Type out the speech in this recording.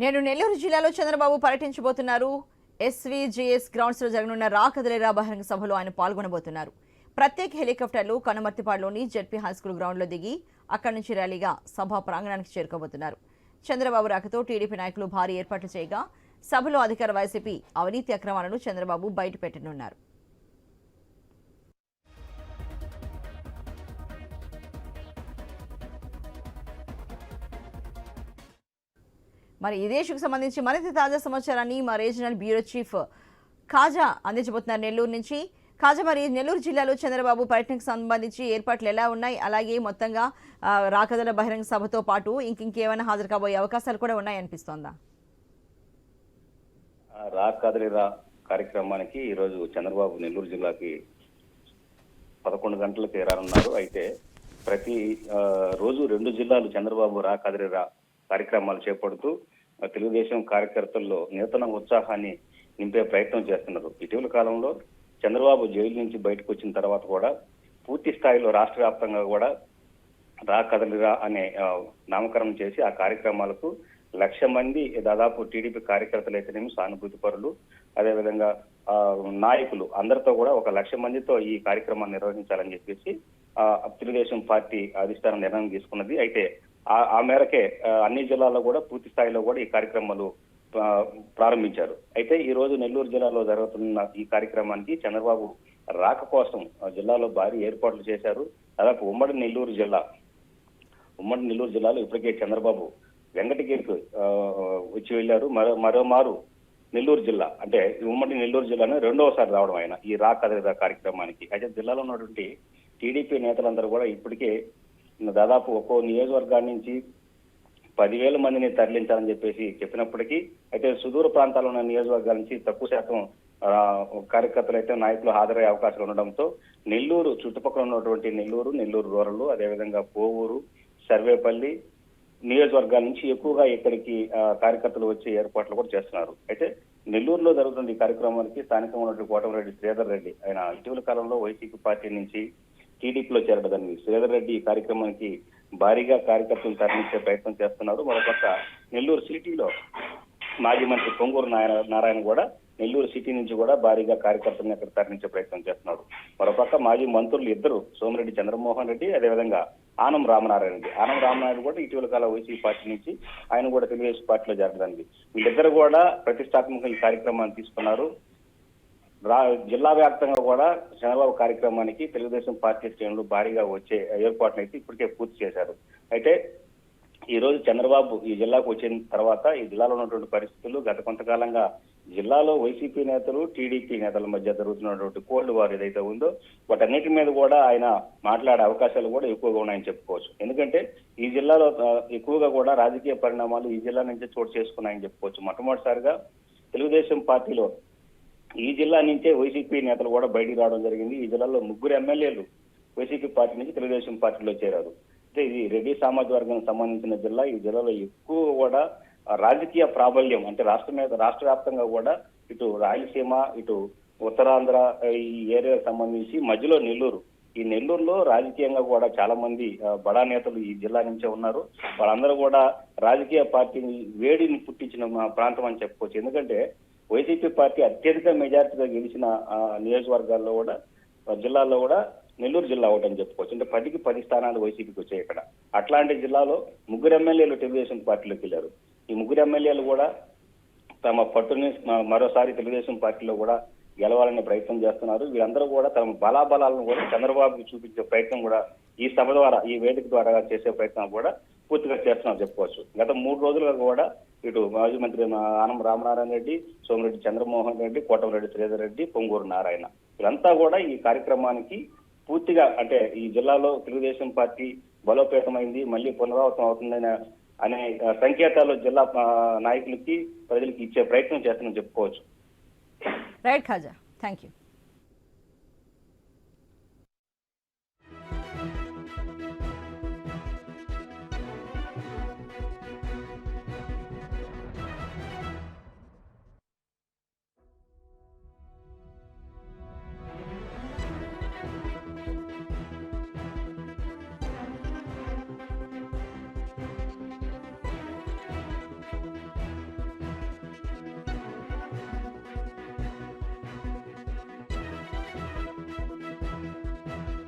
నేడు నెల్లూరు జిల్లాలో చంద్రబాబు పర్యటించబోతున్నారు. ఎస్వీజీఎస్ గ్రౌండ్స్లో జరగనున్న రా కదలేరా బహిరంగ సభలో ఆయన పాల్గొనబోతున్నారు. ప్రత్యేక హెలికాప్టర్లు కనుమర్తిపాడులోని జెడ్పీ హై స్కూల్ గ్రౌండ్లో దిగి అక్కడి నుంచి ర్యాలీగా సభా ప్రాంగణానికి చేరుకోబోతున్నారు. చంద్రబాబు రాకతో టీడీపీ నాయకులు భారీ ఏర్పాట్లు చేయగా సభలో అధికార వైసీపీ అవినీతి అక్రమాలను చంద్రబాబు బయటపెట్టనున్నారు. మరి ఇదే ఇష్యూకి సంబంధించి మరింత తాజా సమాచారాన్ని మా రీజనల్ బ్యూరో చీఫ్ ఖాజా అందించబోతున్నారు నెల్లూరు నుంచి. ఖాజా మరి నెల్లూరు జిల్లాలో చంద్రబాబు పర్యటనకు సంబంధించి ఏర్పాట్లు ఎలా ఉన్నాయి? అలాగే మొత్తంగా రాకదల బహిరంగ సభతో పాటు ఇంక ఇంకేమైనా హాజరు కాబోయే అవకాశాలు కూడా ఉన్నాయనిపిస్తోందా? ఆ రా కార్యక్రమానికి ఈరోజు చంద్రబాబు నెల్లూరు జిల్లాకి పదకొండు గంటలకు రానున్నారు అయితే ప్రతి రోజు రెండు జిల్లాలు చంద్రబాబు రా కదలిరా కార్యక్రమాలు చేపడుతూ తెలుగుదేశం కార్యకర్తల్లో నూతన ఉత్సాహాన్ని నింపే ప్రయత్నం చేస్తున్నారు. ఇటీవల కాలంలో చంద్రబాబు జైలు నుంచి బయటకు వచ్చిన తర్వాత కూడా పూర్తి స్థాయిలో రాష్ట్ర వ్యాప్తంగా కూడా రా కదలిరా అనే నామకరణం చేసి ఆ కార్యక్రమాలకు లక్ష మంది దాదాపు టీడీపీ కార్యకర్తలు అయితేనేమి సానుభూతి పరులు. అదేవిధంగా నాయకులు అందరితో కూడా ఒక లక్ష మందితో ఈ కార్యక్రమాన్ని నిర్వహించాలని చెప్పేసి తెలుగుదేశం పార్టీ అధిష్టానం నిర్ణయం తీసుకున్నది. అయితే ఆ- ఆ మేరకే అన్ని జిల్లాల్లో కూడా పూర్తి స్థాయిలో కూడా ఈ కార్యక్రమాలు ప్రారంభించారు. అయితే ఈ రోజు నెల్లూరు జిల్లాలో జరుగుతున్న ఈ కార్యక్రమానికి చంద్రబాబు రాక కోసం జిల్లాలో భారీ ఏర్పాట్లు చేశారు. దాదాపు ఉమ్మడి నెల్లూరు జిల్లా ఉమ్మడి నెల్లూరు జిల్లాలో ఇప్పటికే చంద్రబాబు వెంకటగిరికి వచ్చి వెళ్ళారు. మరో మరోమారు నెల్లూరు జిల్లా అంటే ఉమ్మడి నెల్లూరు జిల్లాను రెండవసారి రావడం ఆయన ఈ రా కదలిరా కార్యక్రమానికి. అయితే జిల్లాలో ఉన్నటువంటి టీడీపీ నేతలందరూ కూడా ఇప్పటికే దాదాపు ఒక్కో నియోజకవర్గాల నుంచి పదివేల మందిని తరలించాలని చెప్పేసి చెప్పినప్పటికీ అయితే సుదూర ప్రాంతాల్లో ఉన్న నియోజకవర్గాల నుంచి తక్కువ శాతం కార్యకర్తలు అయితే నాయకులు హాజరయ్యే అవకాశాలు ఉండడంతో నెల్లూరు చుట్టుపక్కల ఉన్నటువంటి నెల్లూరు నెల్లూరు రూరల్ అదేవిధంగా పోవూరు సర్వేపల్లి నియోజకవర్గాల నుంచి ఎక్కువగా ఇక్కడికి కార్యకర్తలు వచ్చే ఏర్పాట్లు కూడా చేస్తున్నారు. అయితే నెల్లూరులో జరుగుతున్న ఈ కార్యక్రమానికి స్థానికంగా ఉన్నటువంటి కోటమిరెడ్డి శ్రీధర్ రెడ్డి ఆయన ఇటీవల కాలంలో వైసీపీ పార్టీ నుంచి టీడీపీలో చేరడదని శ్రీధర్ రెడ్డి ఈ కార్యక్రమానికి భారీగా కార్యకర్తలు తరలించే ప్రయత్నం చేస్తున్నారు. మరోపక్క నెల్లూరు సిటీలో మాజీ మంత్రి పొంగూరు నారాయణ నారాయణ కూడా నెల్లూరు సిటీ నుంచి కూడా భారీగా కార్యకర్తలను అక్కడ తరలించే ప్రయత్నం చేస్తున్నారు. మరోపక్క మాజీ మంత్రులు ఇద్దరు సోమిరెడ్డి చంద్రమోహన్ రెడ్డి అదేవిధంగా ఆనం రామనారాయణ రెడ్డి. ఆనం రామనారాయణ కూడా ఇటీవల కాల వైసీపీ పార్టీ నుంచి ఆయన కూడా తెలుగుదేశం పార్టీలో చేరడానికి. వీళ్ళిద్దరు కూడా ప్రతిష్టాత్మకంగా ఈ కార్యక్రమాన్ని తీసుకున్నారు. జిల్లా వ్యాప్తంగా కూడా చంద్రబాబు కార్యక్రమానికి తెలుగుదేశం పార్టీ శ్రేణులు భారీగా వచ్చే ఏర్పాట్లు అయితే ఇప్పటికే పూర్తి చేశారు. అయితే ఈ రోజు చంద్రబాబు ఈ జిల్లాకు వచ్చిన తర్వాత ఈ జిల్లాలో ఉన్నటువంటి పరిస్థితులు గత కొంతకాలంగా జిల్లాలో వైసీపీ నేతలు టీడీపీ నేతల మధ్య జరుగుతున్నటువంటి కోల్డ్ వార్ ఏదైతే ఉందో వాటన్నిటి మీద కూడా ఆయన మాట్లాడే అవకాశాలు కూడా ఎక్కువగా ఉన్నాయని చెప్పుకోవచ్చు. ఎందుకంటే ఈ జిల్లాలో ఎక్కువగా కూడా రాజకీయ పరిణామాలు ఈ జిల్లా నుంచే చోటు చేసుకున్నాయని చెప్పుకోవచ్చు. మొట్టమొదటిసారిగా తెలుగుదేశం పార్టీలో ఈ జిల్లా నుంచే వైసీపీ నేతలు కూడా బయటికి రావడం జరిగింది. ఈ జిల్లాలో ముగ్గురు ఎమ్మెల్యేలు వైసీపీ పార్టీ నుంచి తెలుగుదేశం పార్టీలో చేరారు. అంటే ఇది రెడ్డి సామాజిక వర్గానికి సంబంధించిన జిల్లా. ఈ జిల్లాలో ఎక్కువ కూడా రాజకీయ ప్రాబల్యం అంటే రాష్ట్ర మీద రాష్ట్ర వ్యాప్తంగా కూడా ఇటు రాయలసీమ ఇటు ఉత్తరాంధ్ర ఈ ఏరియాకు సంబంధించి మధ్యలో నెల్లూరు. ఈ నెల్లూరులో రాజకీయంగా కూడా చాలా మంది బడా నేతలు ఈ జిల్లా నుంచే ఉన్నారు. వాళ్ళందరూ కూడా రాజకీయ పార్టీని వేడిని పుట్టించిన మా ప్రాంతం అని చెప్పుకోవచ్చు. ఎందుకంటే వైసీపీ పార్టీ అత్యధిక మెజార్టీగా గెలిచిన నియోజకవర్గాల్లో కూడా జిల్లాల్లో కూడా నెల్లూరు జిల్లా ఒకటని చెప్పుకోవచ్చు. అంటే పదికి పది స్థానాలు వైసీపీకి వచ్చాయి ఇక్కడ. అట్లాంటి జిల్లాలో ముగ్గురు ఎమ్మెల్యేలు తెలుగుదేశం పార్టీలోకి వెళ్ళారు. ఈ ముగ్గురు ఎమ్మెల్యేలు కూడా తమ పట్టుని మరోసారి తెలుగుదేశం పార్టీలో కూడా గెలవాలనే ప్రయత్నం చేస్తున్నారు. వీళ్ళందరూ కూడా తమ బలాబలాలను కూడా చంద్రబాబుకి చూపించే ప్రయత్నం కూడా ఈ సభ ద్వారా ఈ వేదిక ద్వారా చేసే ప్రయత్నం కూడా పూర్తిగా చేస్తున్నారు చెప్పుకోవచ్చు. గత మూడు రోజులుగా కూడా ఇటు మాజీ మంత్రి ఆనం రామనారాయణ రెడ్డి సోమిరెడ్డి చంద్రమోహన్ రెడ్డి కోటమిరెడ్డి శ్రీధర్ రెడ్డి పొంగూరు నారాయణ. వీళ్ళంతా కూడా ఈ కార్యక్రమానికి పూర్తిగా అంటే ఈ జిల్లాలో తెలుగుదేశం పార్టీ బలోపేతమైంది మళ్ళీ పునరావృతం అవుతుందనే అనే సంకేతాలు జిల్లా నాయకులకి ప్రజలకి ఇచ్చే ప్రయత్నం చేస్తామని చెప్పుకోవచ్చు. రైట్ ఖాజా. Thank you